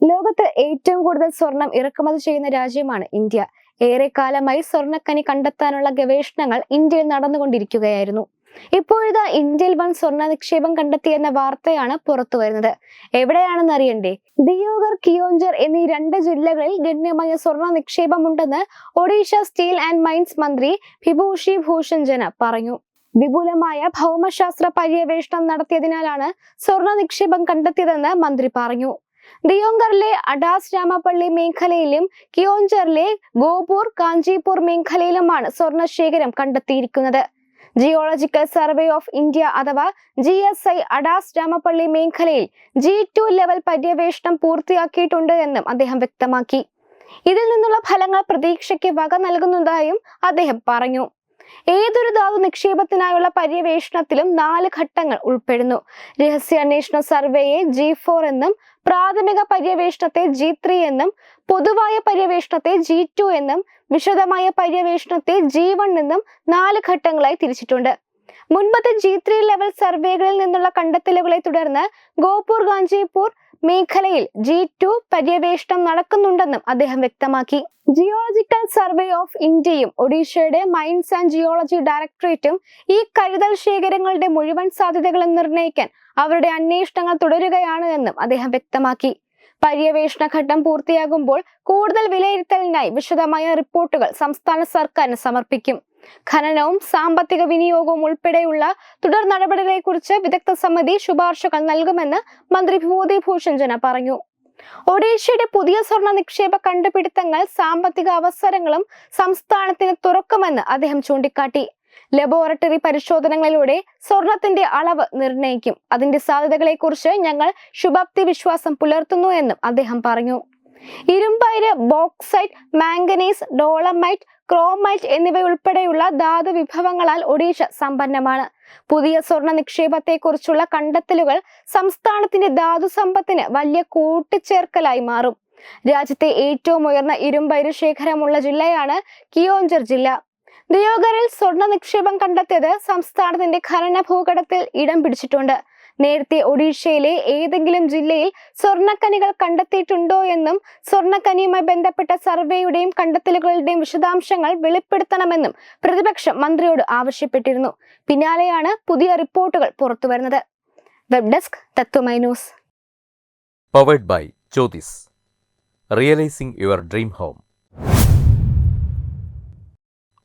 ലോകത്ത് ഏറ്റവും കൂടുതൽ സ്വർണം ഇറക്കുമതി ചെയ്യുന്ന രാജ്യമാണ് ഇന്ത്യ. ഏറെക്കാലമായി സ്വർണക്കനി കണ്ടെത്താനുള്ള ഗവേഷണങ്ങൾ ഇന്ത്യയിൽ നടന്നുകൊണ്ടിരിക്കുകയായിരുന്നു. ഇപ്പോഴിതാ ഇന്ത്യയിൽ വൻ സ്വർണ നിക്ഷേപം കണ്ടെത്തിയെന്ന വാർത്തയാണ് പുറത്തു വരുന്നത്. എവിടെയാണെന്ന് അറിയണ്ടേ? ദിയോഗർ കിയോഞ്ചർ എന്നീ രണ്ട് ജില്ലകളിൽ ഗണ്യമായ സ്വർണ നിക്ഷേപമുണ്ടെന്ന് ഒഡീഷ സ്റ്റീൽ ആൻഡ് മൈൻസ് മന്ത്രി വിഭൂഷി ഭൂഷൺ ജന പറഞ്ഞു. വിപുലമായ ഭൗമശാസ്ത്ര പര്യവേഷണം നടത്തിയതിനാലാണ് സ്വർണ നിക്ഷേപം കണ്ടെത്തിയതെന്ന് മന്ത്രി പറഞ്ഞു. ദിയോങ്കറിലെ അഡാസ് രാമപ്പള്ളി മേഖലയിലും കിയോഞ്ചറിലെ ഗോപൂർ കാഞ്ചീപൂർ മേഖലയിലുമാണ് സ്വർണശേഖരം കണ്ടെത്തിയിരിക്കുന്നത്. ജിയോളജിക്കൽ സർവേ ഓഫ് ഇന്ത്യ അഥവാ ജി എസ് ഐ അഡാസ് രാമപ്പള്ളി മേഖലയിൽ ജി ടു ലെവൽ പര്യവേഷണം പൂർത്തിയാക്കിയിട്ടുണ്ട് എന്നും അദ്ദേഹം വ്യക്തമാക്കി. ഇതിൽ നിന്നുള്ള ഫലങ്ങൾ പ്രതീക്ഷയ്ക്ക് വക നൽകുന്നതായും അദ്ദേഹം പറഞ്ഞു. ഏതൊരു ധാതു നിക്ഷേപത്തിനായുള്ള പര്യവേഷണത്തിലും നാല് ഘട്ടങ്ങൾ ഉൾപ്പെടുന്നു. രഹസ്യാന്വേഷണ സർവേയെ ജി ഫോർ എന്നും പ്രാഥമിക പര്യവേഷണത്തെ ജി ത്രീ എന്നും പൊതുവായ പര്യവേഷണത്തെ ജി ടു എന്നും വിശദമായ പര്യവേഷണത്തെ ജി വൺ എന്നും നാല് ഘട്ടങ്ങളായി തിരിച്ചിട്ടുണ്ട്. മുൻപത്തെ ജി ത്രീ ലെവൽ സർവേകളിൽ നിന്നുള്ള കണ്ടെത്തലുകളെ തുടർന്ന് ഗോപൂർ ഗാഞ്ചിപൂർ മേഖലയിൽ ജി ടു പര്യവേഷണം നടക്കുന്നുണ്ടെന്നും അദ്ദേഹം വ്യക്തമാക്കി. ജിയോളജിക്കൽ സർവേ ഓഫ് ഇന്ത്യയും ഒഡീഷയുടെ മൈൻസ് ആൻഡ് ജിയോളജി ഡയറക്ടറേറ്റും ഈ കരുതൽ ശേഖരങ്ങളുടെ മുഴുവൻ സാധ്യതകളും നിർണയിക്കാൻ അവരുടെ അന്വേഷണങ്ങൾ തുടരുകയാണ് എന്നും അദ്ദേഹം വ്യക്തമാക്കി. പര്യവേഷണ ഘട്ടം പൂർത്തിയാകുമ്പോൾ കൂടുതൽ വിലയിരുത്തലിനായി വിശദമായ റിപ്പോർട്ടുകൾ സംസ്ഥാന സർക്കാരിന് സമർപ്പിക്കും. ഖനനവും സാമ്പത്തിക വിനിയോഗവും ഉൾപ്പെടെയുള്ള തുടർ നടപടികളെക്കുറിച്ച് വിദഗ്ധ സമിതി ശുപാർശകൾ നൽകുമെന്ന് മന്ത്രി ഭൂതി ഭൂഷൺ ജന പറഞ്ഞു. ഒഡീഷയുടെ പുതിയ സ്വർണ നിക്ഷേപ കണ്ടുപിടുത്തങ്ങൾ സാമ്പത്തിക അവസരങ്ങളും സംസ്ഥാനത്തിന് തുറക്കുമെന്ന് അദ്ദേഹം ചൂണ്ടിക്കാട്ടി. ലബോറട്ടറി പരിശോധനകളിലൂടെ സ്വർണത്തിന്റെ അളവ് നിർണയിക്കും. അതിന്റെ സാധ്യതകളെക്കുറിച്ച് ഞങ്ങൾ ശുഭാപ്തി വിശ്വാസം പുലർത്തുന്നു എന്നും അദ്ദേഹം പറഞ്ഞു. ഇരുമ്പയിര് ബോക്സൈറ്റ് മാംഗനീസ് ഡോളമൈറ്റ് ക്രോമൈറ്റ് എന്നിവയുൾപ്പെടെയുള്ള ധാതു വിഭവങ്ങളാൽ ഒഡീഷ സമ്പന്നമാണ്. പുതിയ സ്വർണ നിക്ഷേപത്തെക്കുറിച്ചുള്ള കണ്ടെത്തലുകൾ സംസ്ഥാനത്തിന്റെ ധാതു സമ്പത്തിന് വലിയ കൂട്ടിച്ചേർക്കലായി മാറും. രാജ്യത്തെ ഏറ്റവും ഉയർന്ന ഇരുമ്പയിര് ശേഖരമുള്ള ജില്ലയാണ് കിയോഞ്ചർ ജില്ല. ദിയോഗറിൽ സ്വർണ നിക്ഷേപം കണ്ടെത്തിയത് സംസ്ഥാനത്തിന്റെ ഖനന ഭൂഘടത്തിൽ ഇടം പിടിച്ചിട്ടുണ്ട്. നേരത്തെ ഒഡീഷയിലെ ഏതെങ്കിലും ജില്ലയിൽ സ്വർണക്കനികൾ കണ്ടെത്തിയിട്ടുണ്ടോ എന്നും സ്വർണക്കനിയുമായി ബന്ധപ്പെട്ട സർവേയുടെയും കണ്ടെത്തലുകളുടെയും വിശദാംശങ്ങൾ വെളിപ്പെടുത്തണമെന്നും പ്രതിപക്ഷം മന്ത്രിയോട് ആവശ്യപ്പെട്ടിരുന്നു. പിന്നാലെയാണ് പുതിയ റിപ്പോർട്ടുകൾ പുറത്തുവരുന്നത്. Web desk Tatwamayi powered by Jyothis realising your dream home